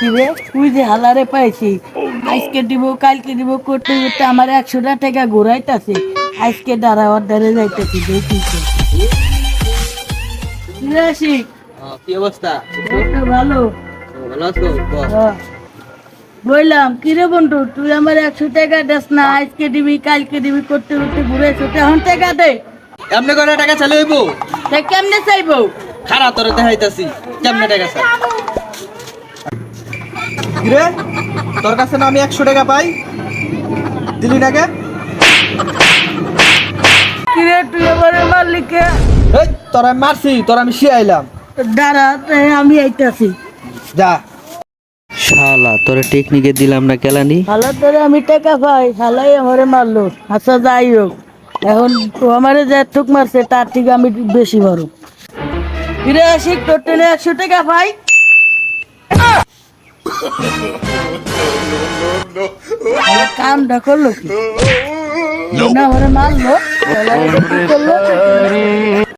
কিরে? তুই যে হালারে পাইছি আজকে দিব কালকে দিব করতে করতে আমার একশোটা টাকা ঘুরাইতাছে। আজকে দাঁড়া অর্ডারে যাইতেছি দেখি। কি অবস্থা? ভালো। ভালো আছো। বললাম কিরে বন্ধু তুই আমার একশো টাকা দেস না আজকে দিবি কালকে দিবি করতে করতে ঘুরেছো এখন টাকা দে। এমনি করে টাকা কেমনে চাইব? খারাপ তোরে দেখাইতাছি কেমনে টাকা চাল কিরে? তোর কাছে না আমি একশো টাকা পাই? দিলি নাকি? কিরে তুই আমার মালিকে এই তোর আমি মারছি তোর আমি শিয়াইলাম দাঁড়া আমি আইতাছি। যা। শালা তোরে টেকনিকে দিলাম না কেলানি। তোরে আমি টাকা পাই আমারে মারলো। আচ্ছা যাই হোক এখন তো আমারে যে ঠুক মারছে তার থেকে আমি বেশি বড় ফিরে আসি তোর টেনে একশো টাকা পাই? কামটা করল কি? না মারলো? করল?